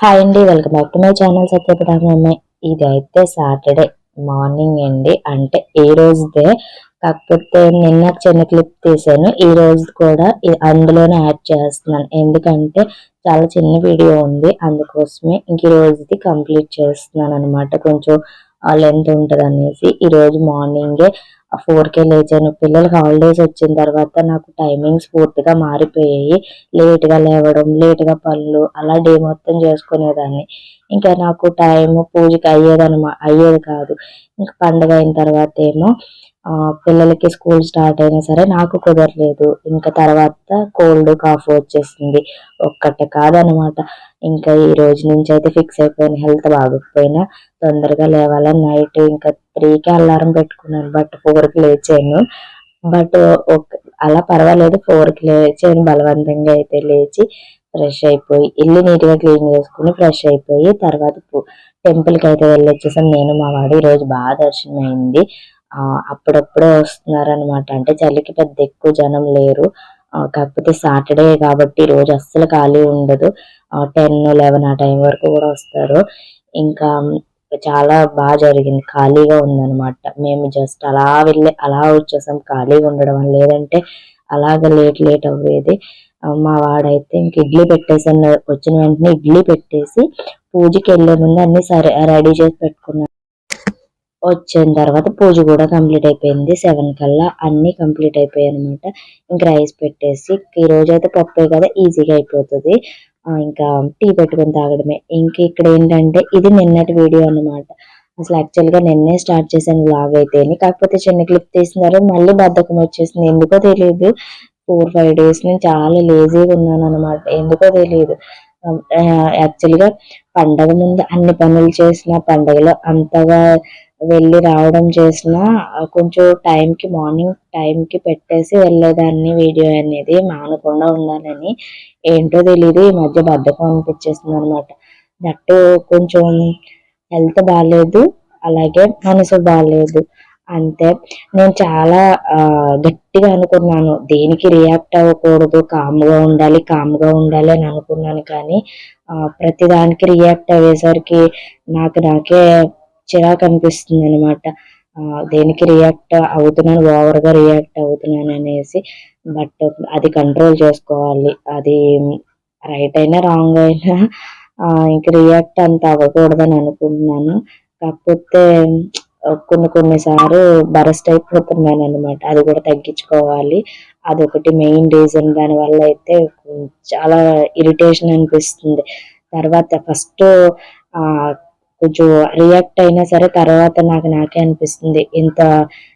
Hi అండి welcome back to my channel సత్యపడామే ఇది అయితే సాటర్డే మార్నింగ్ అండి. అంటే ఈ రోజుదే కాకపోతే నిన్న చిన్న క్లిప్ తీసాను. ఈ రోజు కూడా అందులోనే యాడ్ చేస్తున్నాను. ఎందుకంటే చాలా చిన్న వీడియో ఉంది. అందుకోసమే ఇంక ఈ రోజుది కంప్లీట్ చేస్తున్నాను అనమాట కొంచెం లెంత్ ఉంటుంది అనేసి ఈరోజు మార్నింగే ఫోర్ కే లేచాను. పిల్లలకి హాలిడేస్ వచ్చిన తర్వాత నాకు టైమింగ్స్ పూర్తిగా మారిపోయాయి. లేట్గా లేవడం లేట్గా పనులు అలా డే మొత్తం చేసుకునేదాన్ని. ఇంకా నాకు టైం పూజకి అయ్యేదనమా అయ్యేది కాదు. ఇంకా పండగ అయిన తర్వాత ఏమో పిల్లలకి స్కూల్ స్టార్ట్ అయినా సరే నాకు కుదరలేదు. ఇంకా తర్వాత కోల్డ్ కాఫ్ వచ్చేసింది. ఒక్కటే కాదనమాట. ఇంకా ఈ రోజు నుంచి అయితే ఫిక్స్ అయిపోయాను హెల్త్ బాగోకపోయినా తొందరగా లేవాలని నైట్ ఇంకా త్రీకి అలారం పెట్టుకున్నాను బట్ ఫోర్కి లేచాను. బట్ అలా పర్వాలేదు ఫోర్కి లేచాను. బలవంతంగా అయితే లేచి ఫ్రెష్ అయిపోయి ఇల్లు నీట్గా క్లీన్ చేసుకుని ఫ్రెష్ అయిపోయి తర్వాత టెంపుల్కి అయితే వెళ్ళొచ్చేసాం నేను మా వాడు ఈరోజు బాగా దర్శనం అయింది. అప్పుడప్పుడే వస్తున్నారు అనమాట అంటే చలికి పెద్ద ఎక్కువ జనం లేరు. కాకపోతే సాటర్డే కాబట్టి రోజు అస్సలు ఖాళీ ఉండదు. టెన్ లెవెన్ ఆ టైం వరకు కూడా వస్తారు. ఇంకా చాలా బాగా జరిగింది. ఖాళీగా ఉందన్నమాట. మేము జస్ట్ అలా వెళ్ళి అలా వచ్చేసాం. ఖాళీగా ఉండడం లేదంటే అలాగ లేట్ లేట్ అవ్వేది. మా వాడైతే ఇంక ఇడ్లీ పెట్టేసాను వచ్చిన వెంటనే ఇడ్లీ పెట్టేసి పూజకి వెళ్ళే ముందు అన్ని సరే రెడీ చేసి పెట్టుకున్నాను వచ్చిన తర్వాత పూజ కూడా కంప్లీట్ అయిపోయింది. సెవెన్ కల్లా అన్ని కంప్లీట్ అయిపోయాయి అనమాట ఇంకా రైస్ పెట్టేసి ఈ రోజు అయితే పప్పే కదా ఈజీగా అయిపోతుంది. ఇంకా టీ పెట్టుకొని తాగడమే. ఇంక ఇక్కడ ఏంటంటే ఇది నిన్నటి వీడియో అన్నమాట. అసలు యాక్చువల్గా నిన్నే స్టార్ట్ చేశాను బ్లాగ్ అయితే కాకపోతే చిన్న క్లిప్ తీసినారు మళ్ళీ బద్ధకం వచ్చేసింది. ఎందుకో తెలియదు ఫోర్ ఫైవ్ డేస్ నేను చాలా లేజీగా ఉన్నాను అనమాట ఎందుకో తెలియదు యాక్చువల్గా పండగ ముందు అన్ని పనులు చేసిన పండగలో అంతగా వెళ్ళి రావడం చేసిన కొంచెం టైంకి మార్నింగ్ టైంకి పెట్టేసి వెళ్ళేదాన్ని వీడియో అనేది. మానకుండా ఉండాలని ఏంటో తెలియదు ఈ మధ్య బద్ధకం అనిపించేస్తుంది అనమాట నట్టు కొంచెం హెల్త్ బాగాలేదు అలాగే మనసు బాగాలేదు అంతే. నేను చాలా గట్టిగా అనుకున్నాను దేనికి రియాక్ట్ అవ్వకూడదు కామ్గా ఉండాలి కామ్గా ఉండాలి అని అనుకున్నాను కానీ ప్రతిదానికి ప్రతి దానికి రియాక్ట్ అయ్యేసరికి నాకు నాకే చిరాకు అనిపిస్తుంది అనమాట దేనికి రియాక్ట్ అవుతున్నాను ఓవర్గా రియాక్ట్ అవుతున్నాను అనేసి. బట్ అది కంట్రోల్ చేసుకోవాలి. అది రైట్ అయినా రాంగ్ అయినా ఇంక రియాక్ట్ అంత అవ్వకూడదని అనుకుంటున్నాను. కాకపోతే కొన్ని కొన్నిసార్లు బరస్ట్ అయిపోతున్నాను అనమాట అది కూడా తగ్గించుకోవాలి. అదొకటి మెయిన్ రీజన్ దానివల్ల అయితే చాలా ఇరిటేషన్ అనిపిస్తుంది. తర్వాత ఫస్ట్ కొంచెం రియాక్ట్ అయినా సరే తర్వాత నాకు నాకే అనిపిస్తుంది. ఇంత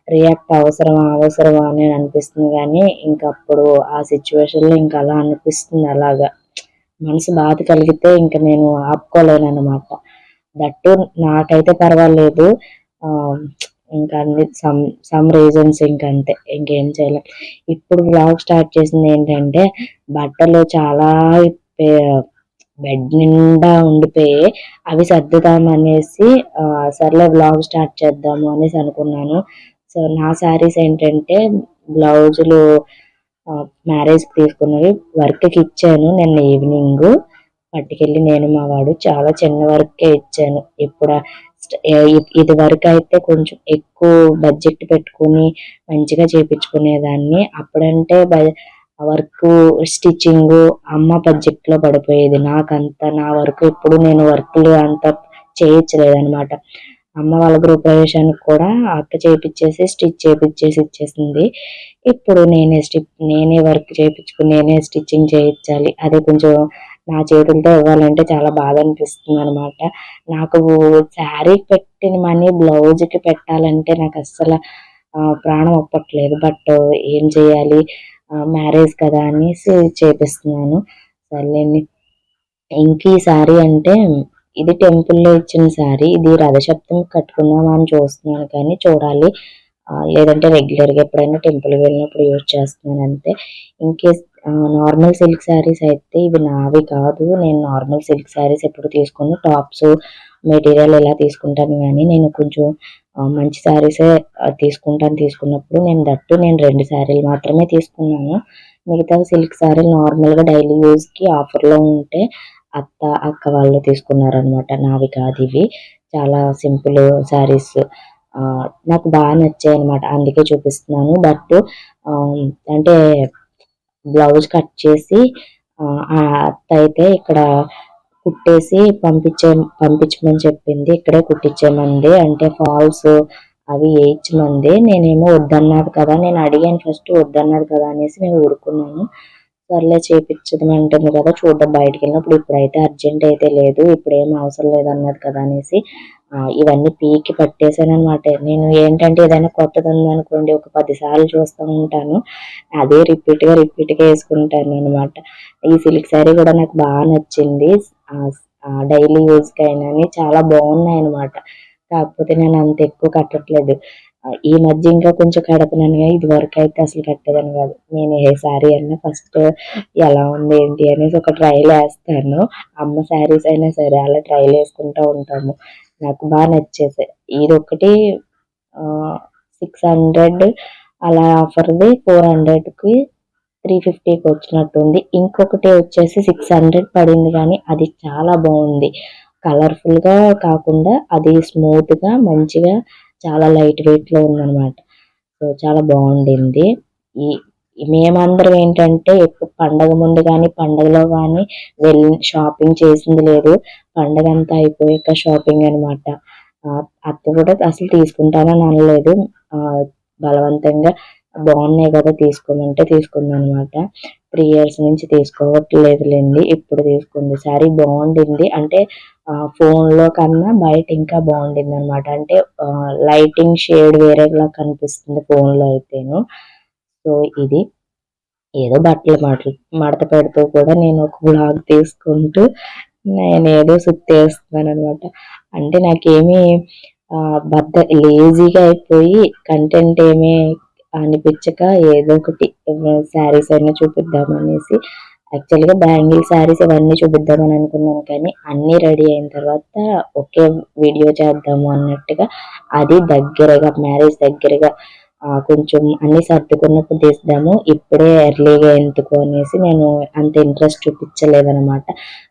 రియాక్ట్ అవసరమా అవసరమా అని అనిపిస్తుంది కానీ ఇంకా అప్పుడు ఆ సిచ్యువేషన్లో ఇంకా అలా అనిపిస్తుంది అలాగా. మనసు బాధ కలిగితే ఇంకా నేను ఆపుకోలేను అనమాట దట్టు నాకైతే పర్వాలేదు. ఇంకా అన్ని సమ్ సమ్ రీజన్స్ ఇంకంతే ఇంకేం చేయలేం. ఇప్పుడు బ్లాగ్ స్టార్ట్ చేసింది ఏంటంటే బట్టలు చాలా బెడ్ నిండా ఉండిపోయి అవి సర్దుదాం అనేసి సర్లే బ్లాగ్ స్టార్ట్ చేద్దాము అనేసి అనుకున్నాను. సో నా శారీస్ ఏంటంటే బ్లౌజులు మ్యారేజ్ తీసుకున్నవి వర్క్కి ఇచ్చాను నిన్న ఈవినింగ్ పట్టుకెళ్ళి నేను మా వాడు చాలా చిన్న వర్కే ఇచ్చాను. ఇప్పుడు ఇది వరకు అయితే కొంచెం ఎక్కువ బడ్జెట్ పెట్టుకుని మంచిగా చేయించుకునేదాన్ని అప్పుడంటే వర్క్ స్టిచ్చింగ్ అమ్మ బడ్జెట్లో పడిపోయేది. నాకంత నా వరకు ఇప్పుడు నేను వర్క్లు అంత చేయించలేదు అనమాట అమ్మ వాళ్ళ గృహప్రవేశానికి కూడా అక్క చేపించేసి స్టిచ్ చేపించేసి ఇచ్చేసింది. ఇప్పుడు నేనే స్టిచ్ నేనే వర్క్ చేయించుకుని నేనే స్టిచ్చింగ్ చేయించాలి అదే కొంచెం నా చేతులతో ఇవ్వాలంటే చాలా బాధ అనిపిస్తుంది అనమాట నాకు శారీ పెట్టిన మనీ బ్లౌజ్కి పెట్టాలంటే నాకు అస్సలు ప్రాణం ఒప్పట్లేదు. బట్ ఏం చేయాలి? మ్యారేజ్ కదా అనేసి చేపిస్తున్నాను. సర్లేండి. ఇంక ఈ శారీ అంటే ఇది టెంపుల్లో ఇచ్చిన శారీ ఇది రథశబ్దం కట్టుకుందామా అని చూస్తున్నాను కానీ చూడాలి. లేదంటే రెగ్యులర్గా ఎప్పుడైనా టెంపుల్ వెళ్ళినప్పుడు యూజ్ చేస్తున్నాను అంతే. ఇంకే నార్మల్ సిల్క్ శారీస్ అయితే ఇవి నావి కాదు. నేను నార్మల్ సిల్క్ శారీస్ ఎప్పుడు తీసుకుని టాప్స్ మెటీరియల్ ఇలా తీసుకుంటాను కానీ నేను కొంచెం మంచి శారీసే తీసుకుంటాను తీసుకున్నప్పుడు నేను దట్టు నేను రెండు శారీలు మాత్రమే తీసుకున్నాను. మిగతా సిల్క్ శారీలు నార్మల్గా డైలీ యూజ్కి ఆఫర్లో ఉంటే అత్త అక్క వాళ్ళు తీసుకున్నారనమాట నావి కాదు ఇవి. చాలా సింపుల్ శారీస్ నాకు బాగా నచ్చాయి అనమాట అందుకే చూపిస్తున్నాను. బట్ అంటే బ్లౌజ్ కట్ చేసి ఆ అత్త అయితే ఇక్కడ కుట్టేసి పంపించే పంపించమని చెప్పింది. ఇక్కడే కుట్టించేమంది. అంటే ఫాల్స్ అవి వేయించమంది నేనేమో వద్దన్నారు కదా నేను అడిగాను ఫస్ట్ వద్దన్నారు కదా అనేసి నేను ఊరుకున్నాను. సర్లే చేపించమంటుంది కదా చూద్దాం బయటికి వెళ్ళినప్పుడు. ఇప్పుడైతే అర్జెంట్ అయితే లేదు ఇప్పుడు ఏం అవసరం లేదన్నది కదా అనేసి ఇవన్నీ పీకి పట్టేసాను అనమాట నేను ఏంటంటే ఏదైనా కొత్తది ఉందనుకోండి ఒక పదిసార్లు చూస్తూ ఉంటాను. అదే రిపీట్గా రిపీట్గా వేసుకుంటాను అనమాట ఈ సిల్క్ శారీ కూడా నాకు బాగా నచ్చింది. డైలీ యూజ్కి కైనా చాలా బాగున్నాయి అనమాట కాకపోతే నేను అంత ఎక్కువ కట్టట్లేదు. ఈ మధ్య ఇంకా కొంచెం కడుతున్నాను కానీ ఇది వరకు అయితే అసలు కట్టేదాన్ని కాదు. నేను ఏ శారీ అయినా ఫస్ట్ ఎలా ఉంది ఏంటి అనేసి ఒక ట్రైల్ వేస్తాను. అమ్మ శారీస్ అయినా సరే అలా ట్రైల్ వేసుకుంటూ ఉంటాము. నాకు బాగా నచ్చేసాయి. ఇది ఒకటి సిక్స్ హండ్రెడ్ అలా ఆఫర్ది ఫోర్ హండ్రెడ్కి త్రీ ఫిఫ్టీకి వచ్చినట్టుంది ఇంకొకటి వచ్చేసి సిక్స్ హండ్రెడ్ పడింది కానీ అది చాలా బాగుంది. కలర్ఫుల్గా కాకుండా అది స్మూత్గా మంచిగా చాలా లైట్ వెయిట్లో ఉందన్నమాట. సో చాలా బాగుండింది. ఈ మేమందరం ఏంటంటే ఎక్కువ పండగ ముందు కానీ పండగలో కానీ వెళ్ళి షాపింగ్ చేసింది లేదు. పండగ అంతా అయిపోయాక షాపింగ్ అనమాట అత్త కూడా అసలు తీసుకుంటానని అనలేదు. బలవంతంగా బాగున్నాయి కదా తీసుకోమంటే తీసుకుంది అనమాట త్రీ ఇయర్స్ నుంచి తీసుకోవట్లేదులేండి ఇప్పుడు తీసుకుంది. సారీ బాగుండింది. అంటే ఫోన్లో కన్నా బయట ఇంకా బాగుండింది అనమాట అంటే లైటింగ్ షేడ్ వేరేలా కనిపిస్తుంది ఫోన్లో అయితేను. సో ఇది ఏదో బట్టలు మాటలు మడత పెడుతూ కూడా నేను ఒక బ్లాగ్ తీసుకుంటూ నేను ఏదో సుత్తేస్తున్నాను అనమాట అంటే నాకేమీ బద్ద లేజీగా అయిపోయి కంటెంట్ ఏమీ అనిపించక ఏదో ఒకటి శారీస్ అయినా చూపిద్దామనేసి. యాక్చువల్గా బ్యాంగిల్ శారీస్ ఇవన్నీ చూపిద్దామని అనుకున్నాను కానీ అన్నీ రెడీ అయిన తర్వాత ఒకే వీడియో చేద్దాము అన్నట్టుగా అది దగ్గరగా మ్యారేజ్ దగ్గరగా కొంచెం అన్ని సర్దుకున్నప్పుడు తీద్దాము. ఇప్పుడే ఎర్లీగా ఎందుకు అనేసి నేను అంత ఇంట్రెస్ట్ చూపించలేదన్నమాట.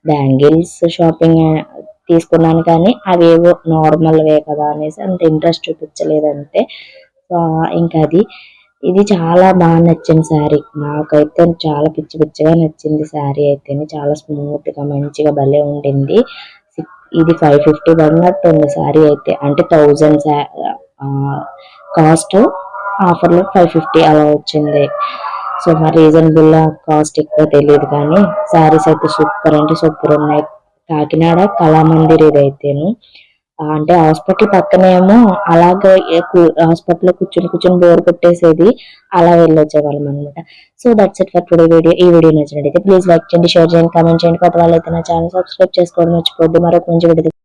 బ్యాంగిల్స్ షాపింగ్ తీసుకున్నాను కానీ అవేవో నార్మల్వే కదా అనేసి అంత ఇంట్రెస్ట్ చూపించలేదు అంతే ఇంకా అది. ఇది చాలా బాగా నచ్చింది శారీ నాకైతే చాలా పిచ్చి పిచ్చిగా నచ్చింది శారీ అయితేనే. చాలా స్మూత్గా మంచిగా భలే ఉండింది. ఇది ఫైవ్ ఫిఫ్టీ పడినట్టు ఉంది శారీ అయితే. అంటే థౌజండ్ కాస్ట్ ఆఫర్లో ఫైవ్ ఫిఫ్టీ అలా వచ్చింది. సో మరి రీజనబుల్ కాస్ట్ ఎక్కువ తెలియదు కానీ శారీస్ అయితే సూపర్ అంటే సూపర్ ఉన్నాయి. కాకినాడ కళామందిర్ ఇదైతేను. అంటే హాస్పిటల్ పక్కనేమో అలాగే హాస్పిటల్ కూర్చొని కూర్చొని బోర్ కొట్టేసేది అలా వెళ్ళొచ్చేవాళ్ళం అనమాట so that's it for today video ఈ వీడియో నచ్చినట్టయితే ప్లీజ్ లైక్ చేయండి షేర్ చేయండి కామెంట్ చేయండి. కొత్త వాళ్ళైతే నా ఛానల్ సబ్స్క్రైబ్ చేసుకోవడం మర్చిపోద్దు మరొక మంచి వీడియో